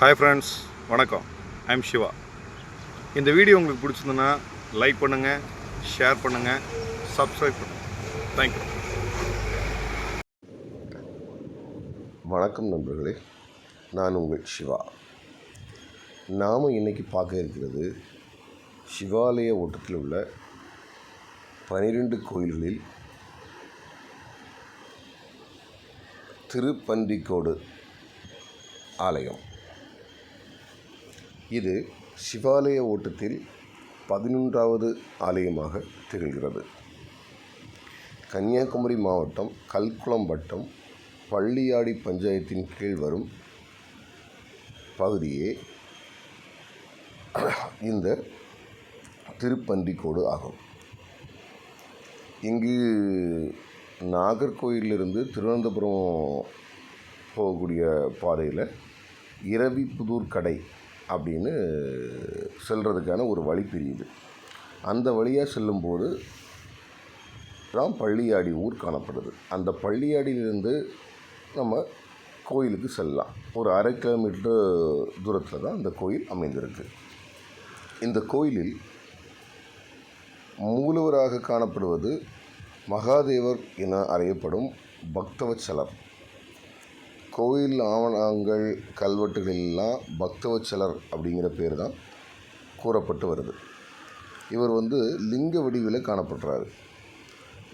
Hi friends வணக்கம். I'm Siva இந்த video உங்களுக்கு பிடிச்சிருந்துன்னா லைக் பண்ணுங்கள் ஷேர் பண்ணுங்கள் சப்ஸ்கிரைப் பண்ணுங்கள் தேங்க்யூ வணக்கம் நண்பர்களே நான் உங்கள் சிவா நாம் இன்றைக்கி பார்க்க இருக்கிறது சிவாலய ஓட்டத்தில் உள்ள பனிரெண்டு கோயில்களில் திருப்பன்றிக்கோடு ஆலயம். இது சிவாலய ஓட்டத்தில் பதினொன்றாவது ஆலயமாக திகழ்கிறது. கன்னியாகுமரி மாவட்டம் கல்குளம் வட்டம் பள்ளியாடி பஞ்சாயத்தின் கீழ் வரும் பகுதியே இந்த திருப்பன்றிக்கோடு ஆகும். இங்கு நாகர்கோயிலிருந்து திருவனந்தபுரம் போகக்கூடிய பாதையில் இரவிப்புதூர் கடை அப்படின்னு செல்கிறதுக்கான ஒரு வழி பிரியுது அந்த வழியாக செல்லும்போது தான் பள்ளியாடி ஊர் காணப்படுது. அந்த பள்ளியாடியிலிருந்து நம்ம கோயிலுக்கு செல்லலாம். ஒரு அரை கிலோமீட்டர் தூரத்தில் தான் அந்த கோயில் அமைந்திருக்கு. இந்த கோயிலில் மூலவராக காணப்படுவது மகாதேவர் என அறியப்படும் பக்தவச்சலம். கோயில் ஆவணங்கள் கல்வெட்டுகளெல்லாம் பக்தவச்சலர் அப்படிங்கிற பேர் தான் கூறப்பட்டு வருது. இவர் வந்து லிங்க வடிவில் காணப்படுறாரு.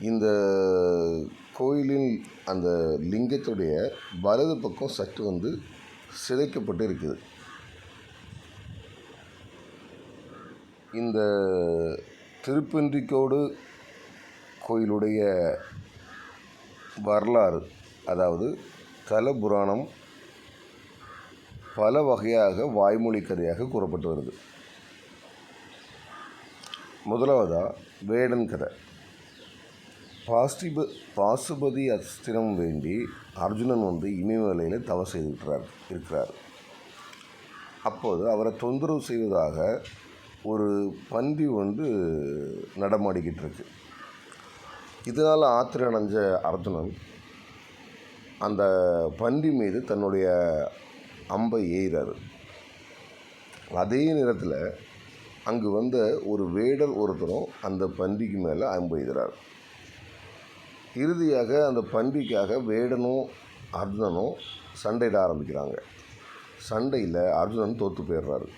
இந்த கோயிலின் அந்த லிங்கத்துடைய வலது பக்கம் சற்று வந்து சிதைக்கப்பட்டு இருக்குது. இந்த திருப்பன்றிக்கோடு கோயிலுடைய வரலாறு அதாவது தல புராணம் பல வகையாக வாய்மொழி கதையாக கூறப்பட்டு வருது. முதலாவதாக வேடன் கதை. பாஸ்டிப பாசுபதி அஸ்திரம் வேண்டி அர்ஜுனன் வந்து இமயமலையில் தவ செய்திருக்கிறார் இருக்கிறார். அப்போது அவரை தொந்தரவு செய்வதாக ஒரு பந்தி வந்து நடமாடிக்கிட்டு இருக்கு. இதனால் ஆத்திரம் அடைஞ்ச அர்ஜுனன் அந்த பன்றி மீது தன்னுடைய அம்பை எய்கிறாரு அதே நேரத்தில் அங்கு வந்த ஒரு வேடர் ஒருத்தரும் அந்த பன்றிக்கு மேலே அம்பு எய்கிறார் இறுதியாக அந்த பன்றிக்காக வேடனும் அர்ஜுனனும் சண்டையிட ஆரம்பிக்கிறாங்க. சண்டையில் அர்ஜுனன் தோற்று போயிடுறாரு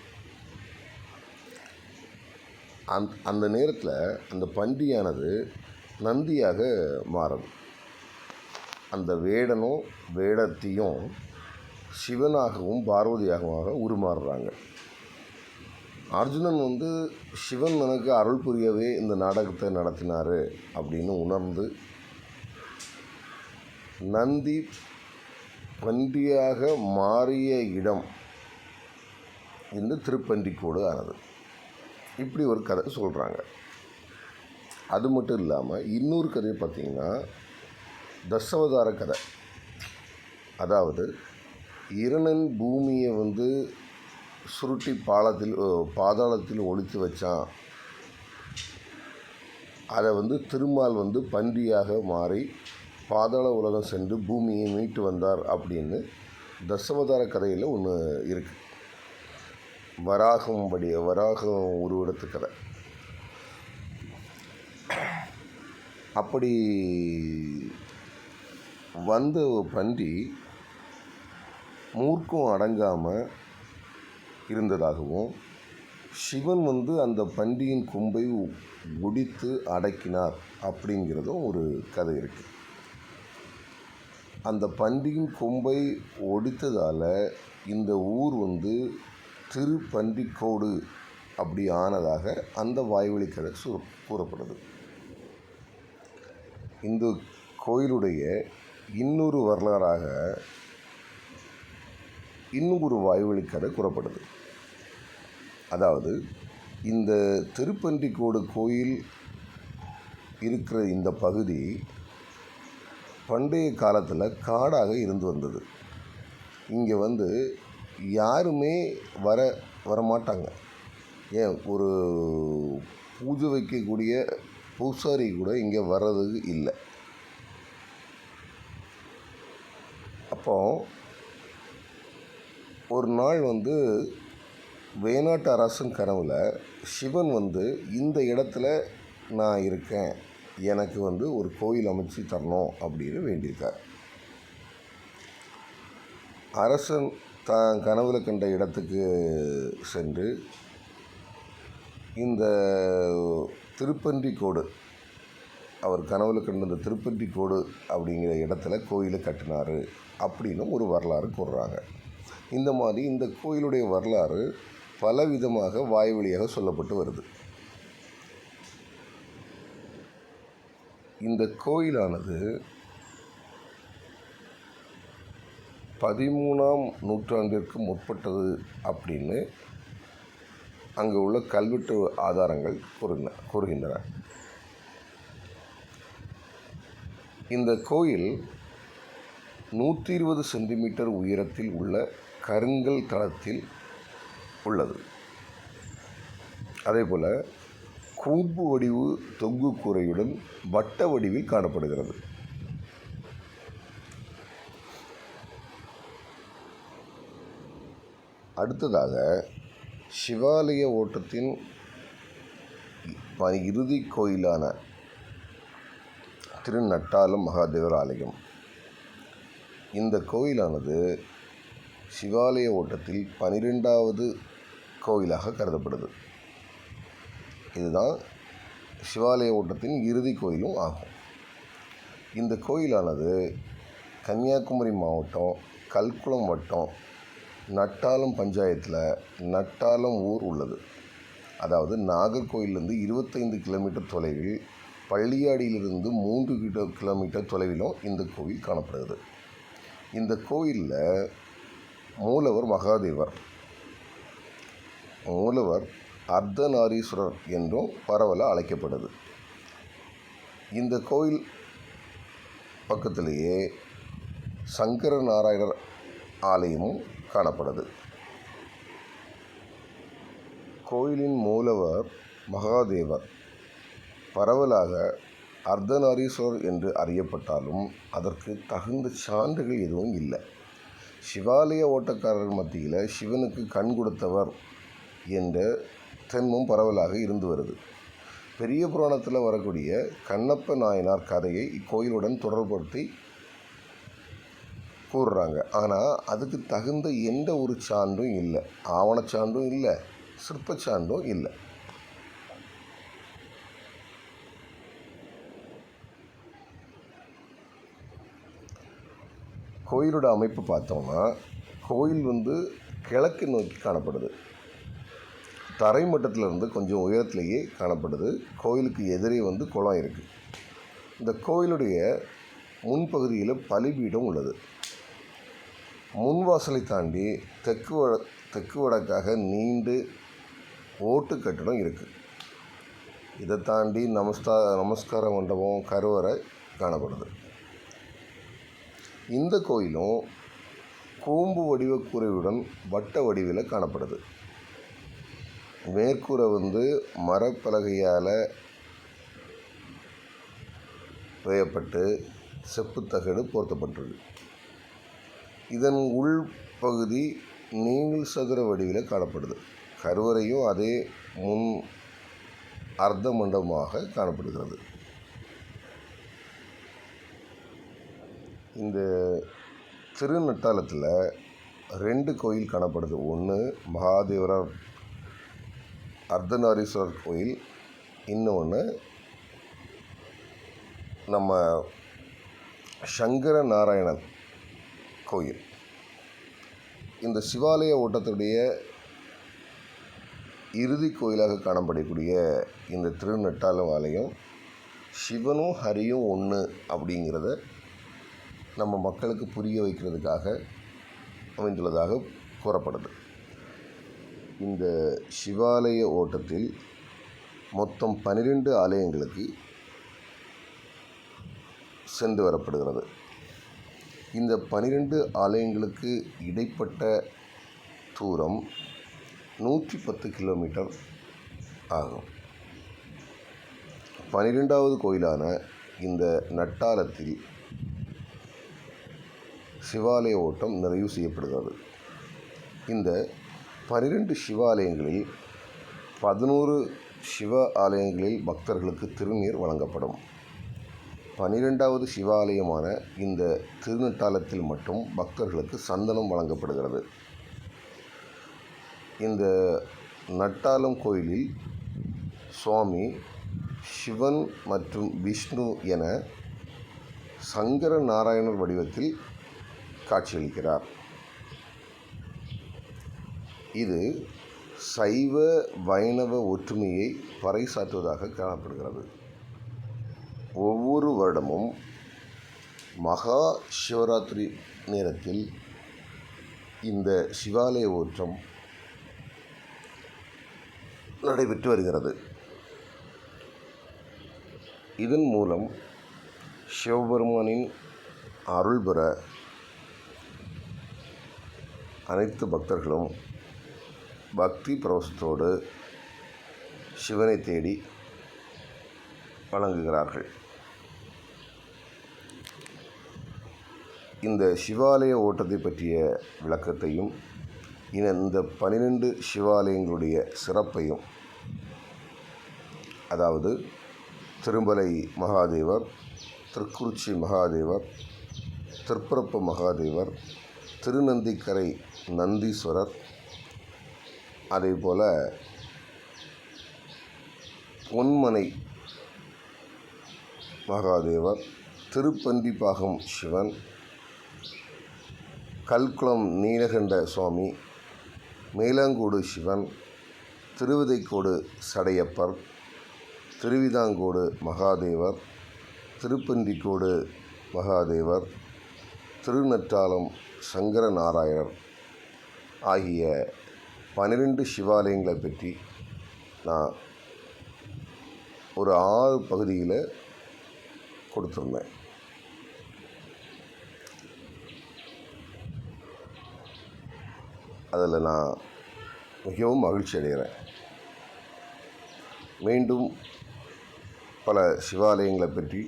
அந் அந்த நேரத்தில் அந்த பன்றியானது நந்தியாக மாறுது அந்த வேடனும் வேடத்தையும் சிவனாகவும் பார்வதியாகவும் உருமாறுறாங்க. அர்ஜுனன் வந்து சிவன் எனக்கு அருள் புரியவே இந்த நாடகத்தை நடத்தினார் அப்படின்னு உணர்ந்து நந்தி பன்றியாக மாறிய இடம் இந்த திருப்பன்றிக்கோடு ஆனது. இப்படி ஒரு கதை சொல்கிறாங்க அது மட்டும் இல்லாமல் இன்னொரு கதையை பார்த்திங்கன்னா தசவதார கதை. அதாவது இரணன் பூமியை வந்து சுருட்டி பாலத்தில் பாதாளத்தில் ஒழித்து வச்சான். அதை வந்து திருமால் வந்து பன்றியாக மாறி பாதாள உலகம் சென்று பூமியை மீட்டு வந்தார் அப்படின்னு தசவதார கதையில் ஒன்று இருக்குது வராகம் படி வராகம் உருவெடுத்து கதை. அப்படி வந்த பன்றி மூர்க்கம் அடங்காமல் இருந்ததாகவும் சிவன் வந்து அந்த பன்றியின் கொம்பை ஒடித்து அடக்கினார் அப்படிங்கிறதும் ஒரு கதை இருக்குது அந்த பன்றியின் கொம்பை ஒடித்ததால் இந்த ஊர் வந்து திருப்பன்றிக்கோடு அப்படி ஆனதாக அந்த வாய்வழி கதை சு கூறப்படுது. இந்த கோயிலுடைய இன்னொரு வரலாறாக இன்னும் ஒரு வாய்வழி கதை கூறப்படுது. அதாவது இந்த திருப்பன்றிக்கோடு கோயில் இருக்கிற இந்த பகுதி பண்டைய காலத்தில் காடாக இருந்து வந்தது. இங்கே வந்து யாருமே வர வரமாட்டாங்க. ஏன்? ஒரு பூஜை வைக்கக்கூடிய பூசாரி கூட இங்கே வர்றது இல்லை. அப்போ ஒரு நாள் வந்து வேணாட்டு அரசன் கனவில் சிவன் வந்து இந்த இடத்துல நான் இருக்கேன். எனக்கு வந்து ஒரு கோயில் அமைச்சு தரணும் அப்படின்னு வேண்டியிருக்கார். அரசன் தான் கனவில் கண்ட இடத்துக்கு சென்று இந்த திருப்பன்றிக்கோடு அவர் கனவில் கண்ட இந்த திருப்பன்றிக்கோடு அப்படிங்கிற இடத்துல கோயிலை கட்டினார். அப்படின்னும் ஒரு வரலாறு கூறுறாங்க. இந்த மாதிரி இந்த கோயிலுடைய வரலாறு பல விதமாக சொல்லப்பட்டு வருது. இந்த கோயிலானது பதிமூணாம் நூற்றாண்டிற்கு முற்பட்டது அப்படின்னு அங்கே உள்ள கல்வெட்டு ஆதாரங்கள் கூறுகின கூறுகின்றன. இந்த கோயில் நூற்றி இருபது சென்டிமீட்டர் உயரத்தில் உள்ள கருங்கல் தளத்தில் உள்ளது. அதே போல் கூம்பு வடிவு தொங்கு கூரையுடன் வட்ட வடிவில் காணப்படுகிறது. அடுத்ததாக சிவாலய ஓட்டத்தின் ப- இறுதி கோயிலான திருநட்டாலம் மகாதேவர் ஆலயம் இந்த கோயிலானது சிவாலய ஓட்டத்தில் பனிரெண்டாவது கோயிலாக கருதப்படுது. இதுதான் சிவாலய ஓட்டத்தின் இறுதி கோயிலும் ஆகும். இந்த கோயிலானது கன்னியாகுமரி மாவட்டம் கல்குளம் வட்டம் நட்டாலம் பஞ்சாயத்தில் நட்டாலம் ஊர் உள்ளது. அதாவது நாகர்கோயிலிருந்து இருபத்தைந்து கிலோமீட்டர் தொலைவில் பள்ளியாடியிலிருந்து மூன்று கிலோ கிலோமீட்டர் தொலைவிலும் இந்த கோவில் காணப்படுகிறது. இந்த கோயிலில் மூலவர் மகாதேவர். மூலவர் அர்த்தநாரீஸ்வரர் என்றும் பரவல அழைக்கப்படுது. இந்த கோயில் பக்கத்திலேயே சங்கர நாராயணர் ஆலயமும் காணப்படுது. கோயிலின் மூலவர் மகாதேவர் பரவலாக அர்த்தநாரீஸ்வரர் என்று அறியப்பட்டாலும் அதற்கு தகுந்த சான்றுகள் எதுவும் இல்லை. சிவாலய ஓட்டக்காரர் மத்தியில் சிவனுக்கு கண் கொடுத்தவர் என்ற தென்மும் பரவலாக இருந்து வருது. பெரிய புராணத்தில் வரக்கூடிய கண்ணப்ப நாயனார் கதையை இக்கோயிலுடன் தொடர்படுத்தி கூறுறாங்க. ஆனால் அதுக்கு தகுந்த எந்த ஒரு சான்றும் இல்லை. ஆவணச்சான்றும் இல்லை. சிற்பச்சான்றும் இல்லை. கோயிலோட அமைப்பு பார்த்தோம்னா கோயில் வந்து கிழக்கு நோக்கி காணப்படுது. தரை மட்டத்திலிருந்து கொஞ்சம் உயரத்திலேயே காணப்படுது. கோயிலுக்கு எதிரே வந்து குளம் இருக்குது இந்த கோயிலுடைய முன்பகுதியில் பலிபீடம் உள்ளது. முன்வாசலை தாண்டி தெற்கு வட தெற்கு வடக்காக நீண்டு ஓட்டு கட்டடம் இருக்குது இதை தாண்டி நமஸ்தா நமஸ்கார மண்டபம் கருவறை காணப்படுது. இந்த கோயிலும் கூம்பு வடிவ கூரையுடன் வட்ட வடிவில் காணப்படுது. மேற்கூரை வந்து மரப்பலகையால் வேயப்பட்டு செப்புத்தகடு போர்த்தப்பட்டிருக்கு இதன் உள்பகுதி நீள் சதுர வடிவில் காணப்படுது. கருவறையும் அதே முன் அர்த்த மண்டபமாக காணப்படுகிறது. இந்த திருநட்டாலத்தில் ரெண்டு கோயில் காணப்படுது. ஒன்று மகாதேவரார் அர்த்தநாரீஸ்வரர் கோயில் இன்னொன்று நம்ம சங்கர நாராயணன் கோயில். இந்த சிவாலய ஓட்டத்துடைய இறுதி கோயிலாக காணப்படக்கூடிய இந்த திருநட்டாலம் ஆலயம் சிவனும் ஹரியும் ஒன்று அப்படிங்கிறத நம்ம மக்களுக்கு புரிய வைக்கிறதுக்காக அமைந்துள்ளதாக கூறப்படுது. இந்த சிவாலய ஓட்டத்தில் மொத்தம் பன்னிரெண்டு ஆலயங்களுக்கு சென்று வரப்படுகிறது. இந்த பனிரெண்டு ஆலயங்களுக்கு இடைப்பட்ட தூரம் நூற்றி பத்து கிலோமீட்டர் ஆகும். பனிரெண்டாவது கோயிலான இந்த நட்டாலத்தில் சிவாலய ஓட்டம் நிறைவு செய்யப்படுகிறது. இந்த பனிரெண்டு சிவாலயங்களில் பதினோரு சிவ ஆலயங்களில் பக்தர்களுக்கு திருநீர் வழங்கப்படும். பனிரெண்டாவது சிவாலயமான இந்த திருநட்டாலத்தில் மட்டும் பக்தர்களுக்கு சந்தனம் வழங்கப்படுகிறது. இந்த நட்டாலம் கோயிலில் சுவாமி சிவன் மற்றும் விஷ்ணு என சங்கர நாராயணர் வடிவத்தில் காட்சியளிக்கிறார் இது சைவ வைணவ ஒற்றுமையை பறைசாற்றுவதாக காணப்படுகிறது. ஒவ்வொரு வருடமும் மகா சிவராத்திரி நேரத்தில் இந்த சிவாலய ஓற்றம் நடைபெற்று வருகிறது. இதன் மூலம் சிவபெருமானின் அருள் பெற அனைத்து பக்தர்களும் பக்தி பிரவசத்தோடு சிவனை தேடி வணங்குகிறார்கள். இந்த சிவாலய ஓட்டத்தை பற்றிய விளக்கத்தையும் இந்த பன்னிரெண்டு சிவாலயங்களுடைய சிறப்பையும் அதாவது திருமலை மகாதேவர் திருக்குறிச்சி மகாதேவர் திருப்பரப்பு மகாதேவர் திருநந்திக்கரை நந்தீஸ்வரர். அதே போல் பொன்மனை மகாதேவர் திருப்பந்திப்பாகம் சிவன் கல்குளம் நீலகண்ட சுவாமி மேலாங்கோடு சிவன் திருவிதைக்கோடு சடையப்பர் திருவிதாங்கோடு மகாதேவர் திருப்பந்திக்கோடு மகாதேவர் திருநற்றாலம் சங்கர நாராயணர் ஆகிய பன்னிரெண்டு சிவாலயங்களை பற்றி நான் ஒரு ஆறு பகுதியில் கொடுத்துருந்தேன். அதில் நான் மிகவும் மகிழ்ச்சி அடைகிறேன். மீண்டும் பல சிவாலயங்களை பற்றி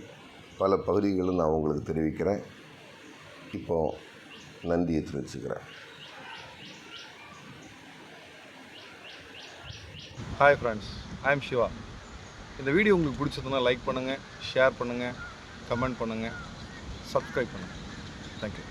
பல பகுதிகளும் நான் உங்களுக்கு தெரிவிக்கிறேன். இப்போது நந்தி எடுத்து தெரிவிச்சுக்கிறேன் hi friends I am Siva இந்த வீடியோ உங்களுக்கு பிடிச்சதுன்னா லைக் பண்ணுங்கள் ஷேர் பண்ணுங்கள் கமெண்ட் பண்ணுங்கள் சப்ஸ்கிரைப் பண்ணுங்கள் தேங்க்யூ